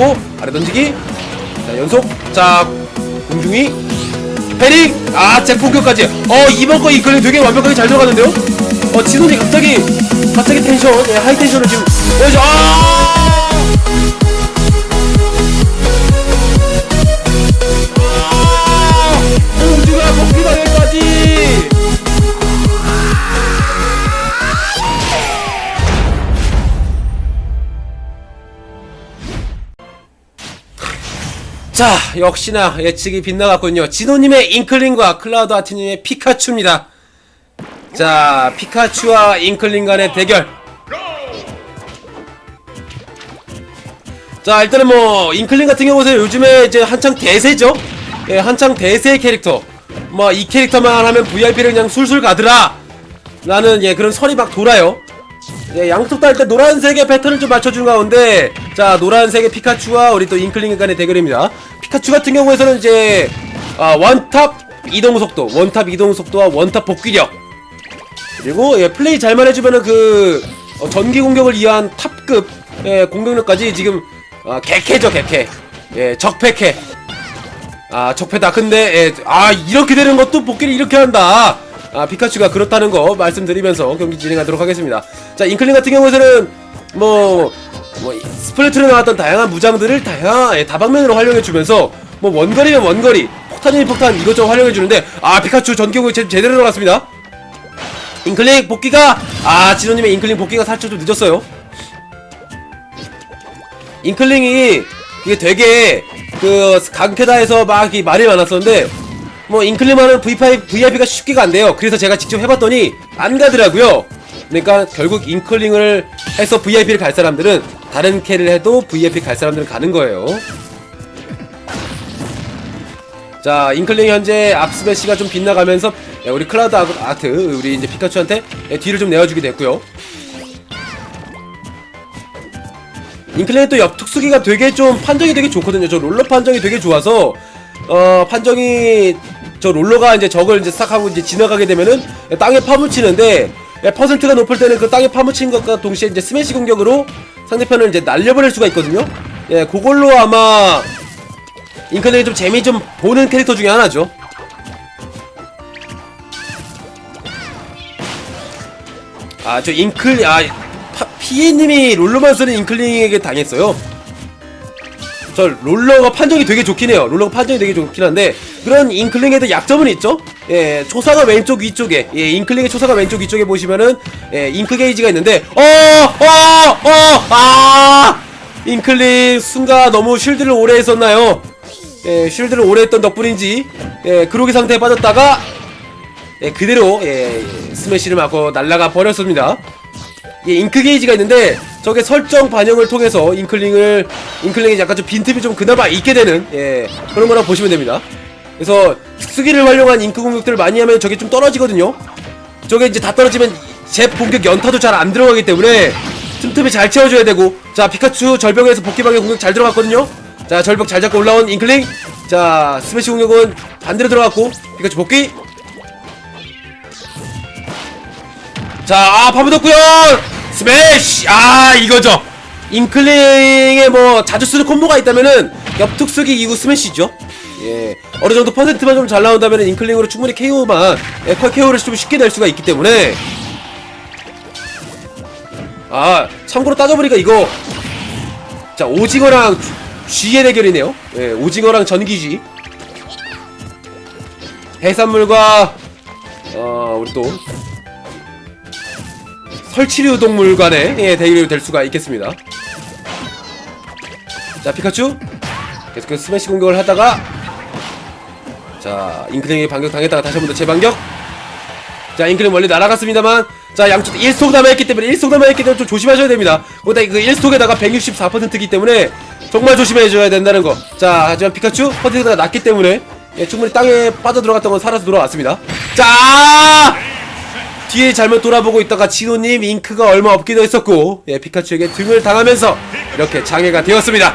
잡고 아래 던지기. 자 연속. 자 공중이. 패링 아잭 공격까지. 어 이번 거 이클링 되게 완벽하게 잘 들어가는데요? 어 진원이 갑자기 갑자기 텐션 예, 하이 텐션을 지금 보여줘. 아 자 역시나 예측이 빗나갔군요. 진호님의 잉클링과 클라우드 아티님의 피카츄입니다. 자 피카츄와 잉클링 간의 대결. 자 일단은 뭐 잉클링 같은 경우는 요즘에 이제 한창 대세죠? 예 한창 대세 캐릭터. 뭐 이 캐릭터만 하면 VIP를 그냥 술술 가더라. 라는 예 그런 설이 막 돌아요 예, 양쪽 다 일단 노란색의 패턴을 좀 맞춰준 가운데 자 노란색의 피카츄와 우리 또 잉클링 간의 대결입니다. 피카츄 같은 경우에서는 이제 아, 원탑 이동 속도 원탑 이동 속도와 원탑 복귀력. 그리고 예, 플레이 잘만 해주면은 그 어, 전기 공격을 이해한 탑급 예, 공격력까지 지금 아, 개캐죠 개캐 예 적패캐. 아 적패다. 근데 예, 아 이렇게 되는 것도 복귀를 이렇게 한다 아 피카츄가 그렇다는 거 말씀드리면서 경기 진행하도록 하겠습니다. 자 잉클링 같은 경우에는 뭐, 뭐 스플래트로 나왔던 다양한 무장들을 다양 예, 다방면으로 활용해주면서 뭐 원거리면 원거리 폭탄이면 폭탄 이것저것 활용해주는데 아 피카츄 전기공격 제, 제대로 들어갔습니다. 잉클링 복귀가 아 진호님의 잉클링 복귀가 살짝 좀 늦었어요. 잉클링이 이게 되게 그 강캐다에서 막이 말이 많았었는데 뭐 잉클링만은 V5, VIP가 쉽게가 안 돼요. 그래서 제가 직접 해봤더니 안 가더라고요. 그러니까 결국 잉클링을 해서 VIP를 갈 사람들은 다른 캐를 해도 VIP 갈 사람들은 가는 거예요. 자, 잉클링 현재 앞스매시가 좀 빗나가면서 예, 우리 클라우드 아- 아트, 우리 이제 피카츄한테 예, 뒤를 좀 내어주게 됐고요. 잉클레이 또 옆 특수기가 되게 좀 판정이 되게 좋거든요. 저 롤러 판정이 되게 좋아서 어 판정이 저 롤러가 이제 적을 이제 싹 하고 이제 지나가게 되면은 땅에 파묻히는데 예, 퍼센트가 높을 때는 그 땅에 파묻힌 것과 동시에 이제 스매시 공격으로 상대편을 이제 날려버릴 수가 있거든요. 예, 그걸로 아마 잉클레이 좀 재미 좀 보는 캐릭터 중에 하나죠. 아, 저 잉클, 아, 파, 피에님이 롤러만 쓰는 잉클링에게 당했어요. 저 롤러가 판정이 되게 좋긴 해요. 롤러가 판정이 되게 좋긴 한데, 그런 잉클링에도 약점은 있죠? 예, 초사가 왼쪽 위쪽에, 예, 잉클링의 초사가 왼쪽 위쪽에 보시면은, 예, 잉크 게이지가 있는데, 어, 어, 어, 아! 잉클링 순간 너무 쉴드를 오래 했었나요? 예, 쉴드를 오래 했던 덕분인지, 예, 그로기 상태에 빠졌다가, 예, 그대로 예, 스매시를 맞고 날라가 버렸습니다. 예, 잉크 게이지가 있는데 저게 설정 반영을 통해서 잉클링을 잉클링이 약간 좀 빈틈이 좀 그나마 있게 되는 예, 그런 거라고 보시면 됩니다. 그래서 특수기를 활용한 잉크 공격들을 많이 하면 저게 좀 떨어지거든요. 저게 이제 다 떨어지면 제 공격 연타도 잘 안 들어가기 때문에 틈틈이 잘 채워줘야 되고 자 피카츄 절벽에서 복귀방의 공격 잘 들어갔거든요. 자 절벽 잘 잡고 올라온 잉클링 자 스매시 공격은 반대로 들어갔고 피카츄 복귀 자, 아, 파묻었고요 스매시! 아, 이거죠. 잉클링에 뭐 자주 쓰는 콤보가 있다면은 옆특수기 이후 스매시죠. 예, 어느 정도 퍼센트만 좀 잘 나온다면 잉클링으로 충분히 KO만 예, 컬 KO를 좀 쉽게 낼 수가 있기 때문에 아, 참고로 따져보니까 이거 자 오징어랑 쥐의 대결이네요. 예, 오징어랑 전기쥐 해산물과 어 우리 또 설치류 동물간의 예, 대결이 될 수가 있겠습니다. 자 피카츄. 계속해서 스매시 공격을 하다가 자 잉크링이 반격 당했다가 다시 한 번 더 재반격. 자 잉크링 멀리 날아갔습니다만 자 양쪽 1스톡 남아있기 때문에 1스톡 남아있기 때문에 좀 조심하셔야 됩니다. 거기다 그 1스톡에다가 164%이기 때문에 정말 조심해줘야 된다는 거자 하지만 피카츄 퍼센트가 낮기 때문에 예, 충분히 땅에 빠져들어갔던 건 살아서 돌아왔습니다. 자 뒤에 잘못 돌아보고 있다가 진호님 잉크가 얼마 없기도 했었고 예, 피카츄에게 등을 당하면서 이렇게 장애가 되었습니다.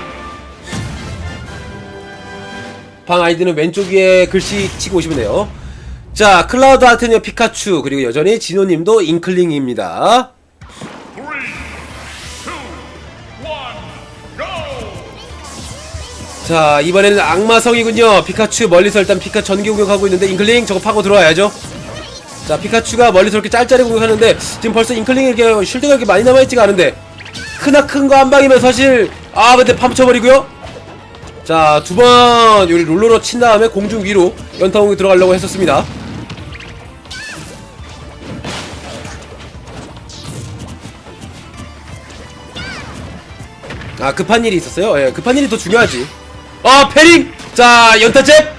방 아이디는 왼쪽 위에 글씨 치고 오시면 돼요. 자 클라우드 하트니어 피카츄 그리고 여전히 진호님도 잉클링입니다! 자 이번에는 악마성이군요. 피카츄 멀리서 일단 피카 전기 공격하고 있는데 잉클링 저거 파고 들어와야죠 자 피카츄가 멀리서 이렇게 짤짤이 공격하는데 지금 벌써 잉클링이 이렇게 쉴드가 이렇게 많이 남아있지가 않은데 크나큰 거 한 방이면 사실 아 근데 파묻혀버리고요. 자 두번 우리 롤러로 친 다음에 공중 위로 연타 공격 들어가려고 했었습니다. 아 급한 일이 있었어요? 예 급한 일이 더 중요하지. 아 패링 자 연타잽!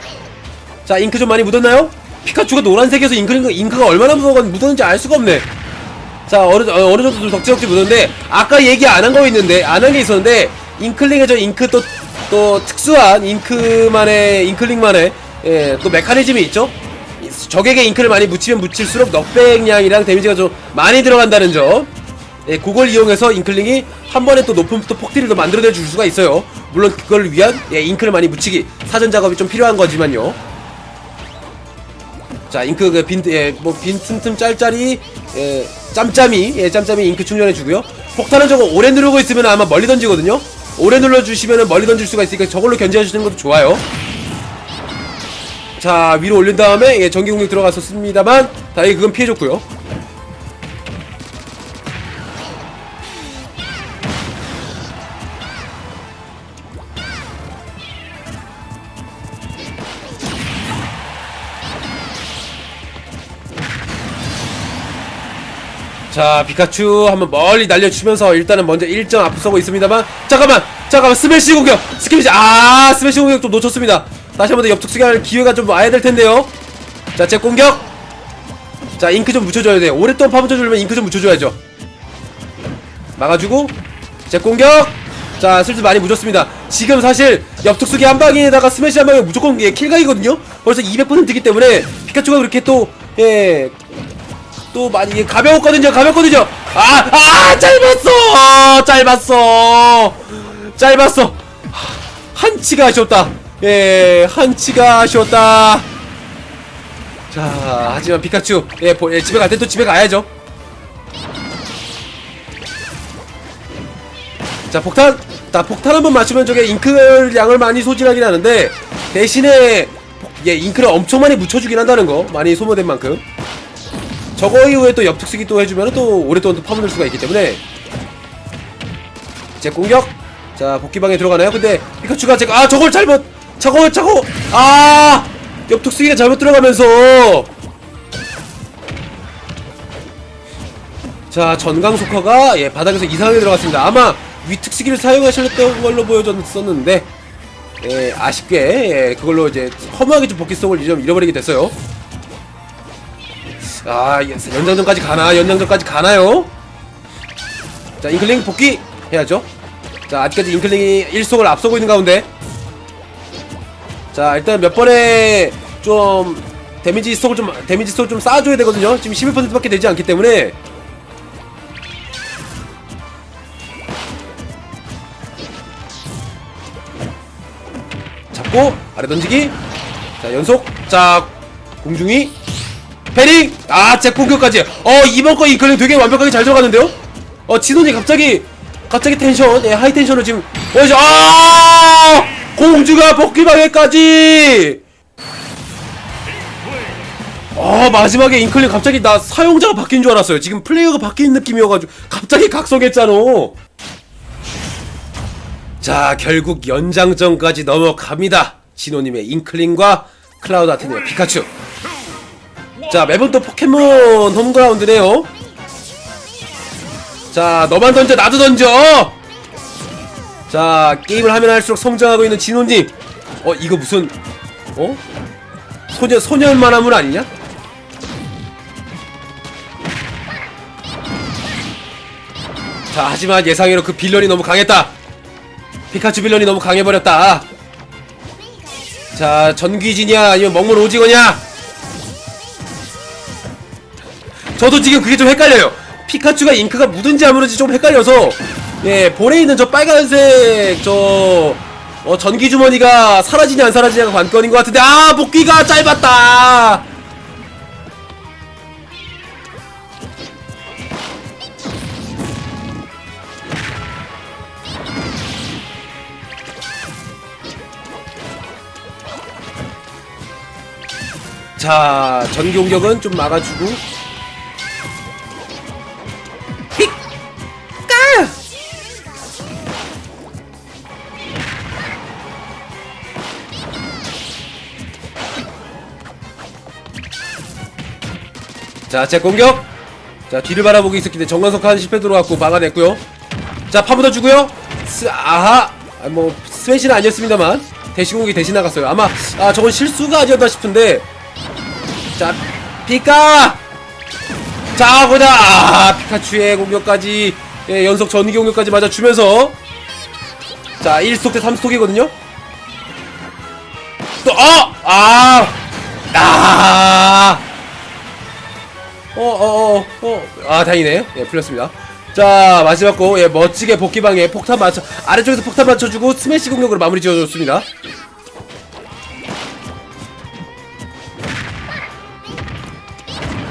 자 잉크 좀 많이 묻었나요? 피카츄가 노란색에서 잉크, 잉크가 얼마나 묻었는지 알 수가 없네 자 어느, 어, 어느 정도 좀 덕지덕지 묻었는데 아까 얘기 안 한 거 있는데 안 한 게 있었는데 잉클링의 저 잉크 또, 또 특수한 잉크만의 잉클링만의 예, 또 메커니즘이 있죠 적에게 잉크를 많이 묻히면 묻힐수록 넉백량이랑 데미지가 좀 많이 들어간다는 점 예, 그걸 이용해서 잉클링이 한 번에 또 높은 또 폭딜을 더 만들어낼 줄 수가 있어요. 물론 그걸 위한 예, 잉크를 많이 묻히기 사전 작업이 좀 필요한 거지만요. 자, 잉크 그 빈, 예, 뭐 빈 틈틈 짤짤이 예, 짬짬이 예, 짬짬이 잉크 충전해 주고요. 폭탄은 저거 오래 누르고 있으면 아마 멀리 던지거든요. 오래 눌러 주시면은 멀리 던질 수가 있으니까 저걸로 견제해 주시는 것도 좋아요. 자, 위로 올린 다음에 예, 전기 공격 들어갔었습니다만 다행히 그건 피해 줬고요. 자 피카츄 한번 멀리 날려주면서 일단은 먼저 1점 앞서고 있습니다만 잠깐만 잠깐만 스매시 공격 스키미지 아 스매시 공격 좀 놓쳤습니다. 다시 한번 더 옆특수기 할 기회가 좀 와야 될 텐데요. 자 제 공격. 자 잉크 좀 묻혀줘야 돼 오랫동안 파묻혀 주려면 잉크 좀 묻혀줘야죠. 막아주고 제 공격. 자 슬슬 많이 묻었습니다. 지금 사실 옆특수기 한 방에다가 스매시 한 방에 무조건 예, 킬각이거든요. 벌써 200%이기 때문에 피카츄가 그렇게 또 예 또 많이 가벼웠거든요 가볍거든요. 아아 짧았어! 짧았어! 짧았어! 한치가 아쉬웠다. 예 한치가 아쉬웠다. 자 하지만 피카츄 예, 보- 예 집에 갈 때 또 집에 가야죠. 자 폭탄 자 폭탄 한번 맞추면 저게 잉크 양을 많이 소진하긴 하는데 대신에 폭- 예 잉크를 엄청 많이 묻혀주긴 한다는 거 많이 소모된 만큼 저거 이후에 또 옆특수기 또 해주면 또 오랫동안 또 파묻을 수가 있기 때문에. 제 공격. 자 복귀방에 들어가나요? 근데 피카츄가 제가 아 저걸 잘못 저거 저거 아! 옆특수기가 잘못 들어가면서. 자 전강 속화가 예 바닥에서 이상하게 들어갔습니다. 아마 위특수기를 사용하셨던 걸로 보여졌었는데 예 아쉽게 예, 그걸로 이제 허무하게 좀 복귀성을 좀 잃어버리게 됐어요 아 예, 연장전까지 가나? 연장전까지 가나요? 자 잉클링 복귀 해야죠. 자 아직까지 잉클링이 1속을 앞서고 있는 가운데. 자 일단 몇 번에 좀 데미지 속을 좀 데미지 속을 좀 쌓아줘야 되거든요. 지금 11%밖에 되지 않기 때문에. 잡고 아래 던지기. 자 연속. 자 공중이 패링! 아, 제 공격까지. 어, 이번 거 이클링 되게 완벽하게 잘 들어가는데요? 어, 진원이 갑자기, 갑자기 텐션, 예, 하이 텐션을 지금, 보여줘. 아! 공주가 복귀 방해까지! 어, 마지막에 잉클링 갑자기 나 사용자가 바뀐 줄 알았어요. 지금 플레이어가 바뀐 느낌이어가지고, 갑자기 각성했잖아. 자, 결국 연장전까지 넘어갑니다. 진호님의 잉클링과 클라우드 아테네의 피카츄. 자 매번 또 포켓몬 홈그라운드네요. 자 너만 던져 나도 던져! 자 게임을 하면 할수록 성장하고 있는 진호님. 어 이거 무슨 어? 소년 소년 만화물 아니냐? 자 하지만 예상외로 그 빌런이 너무 강했다. 피카츄 빌런이 너무 강해버렸다. 자 전귀지냐 아니면 먹물 오징어냐 저도 지금 그게 좀 헷갈려요. 피카츄가 잉크가 묻은지 안 묻은지 좀 헷갈려서 예 볼에 있는 저 빨간색 저 어, 전기주머니가 사라지냐 안 사라지냐가 관건인 것 같은데 아 복귀가 짧았다! 자 전기 공격은 좀 막아주고. 자, 제 공격. 자, 뒤를 바라보고 있었기 때문에 정관석 한 실패 들어갔고 막아냈고요. 자, 파묻어 주고요. 스, 아하. 아, 뭐 스매시는 아니었습니다만 대신 공격이 대신 나갔어요. 아마 아, 저건 실수가 아니었나 싶은데. 자, 피카. 자, 보자. 아, 피카츄의 공격까지 예, 연속 전기 공격까지 맞아 주면서 자, 1스톡 대 3스톡이거든요. 또 어! 아! 아! 어, 어, 어, 어. 아, 다행이네요. 예, 풀렸습니다. 자, 마지막 거, 예, 멋지게 복귀방에 폭탄 맞춰, 아래쪽에서 폭탄 맞춰주고 스매시 공격으로 마무리 지어줬습니다.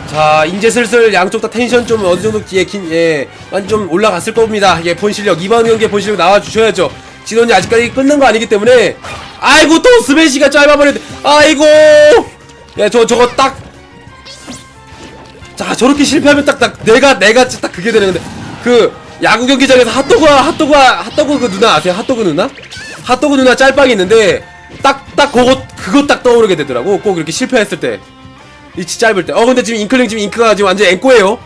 자, 이제 슬슬 양쪽 다 텐션 좀 어느 정도 예, 긴, 예, 좀 올라갔을 겁니다. 예, 본 실력, 이번 경기에 본 실력 나와주셔야죠. 진원이 아직까지 끝난 거 아니기 때문에, 아이고, 또 스매시가 짧아버렸네. 아이고! 예, 저, 저거 딱, 자 저렇게 실패하면 딱, 딱 내가 내가 딱 그게 되는데. 그 야구 경기장에서 핫도그와 핫도그와 핫도그 그 누나 아세요? 핫도그 누나? 핫도그 누나 짤방이 있는데 딱딱 그거 그거 딱 떠오르게 되더라고. 꼭 이렇게 실패했을 때. 이치 짧을 때. 어 근데 지금 잉클링 지금 잉크가 지금 완전 앵꼬예요.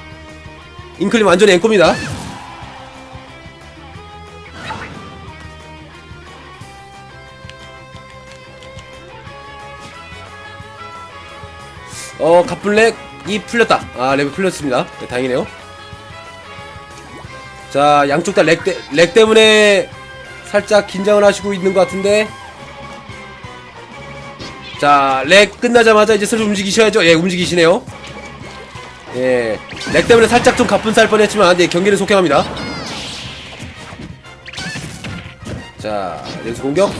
잉클링 완전 앵꼬입니다. 어 갑블랙 이 풀렸다. 아 랩이 풀렸습니다. 네, 다행이네요. 자 양쪽 다렉렉 때문에 살짝 긴장을 하시고 있는 것 같은데. 자 렉 끝나자마자 이제 슬슬 움직이셔야죠. 예 움직이시네요. 예렉 때문에 살짝 좀 가뿐 살 뻔했지만 네 경기를 속행합니다. 자 연수 공격.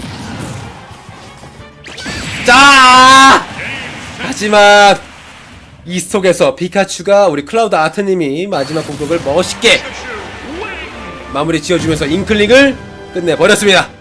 자! 하지만 이 속에서 피카츄가 우리 클라우드 아트님이 마지막 공격을 멋있게 마무리 지어주면서 잉클링을 끝내버렸습니다.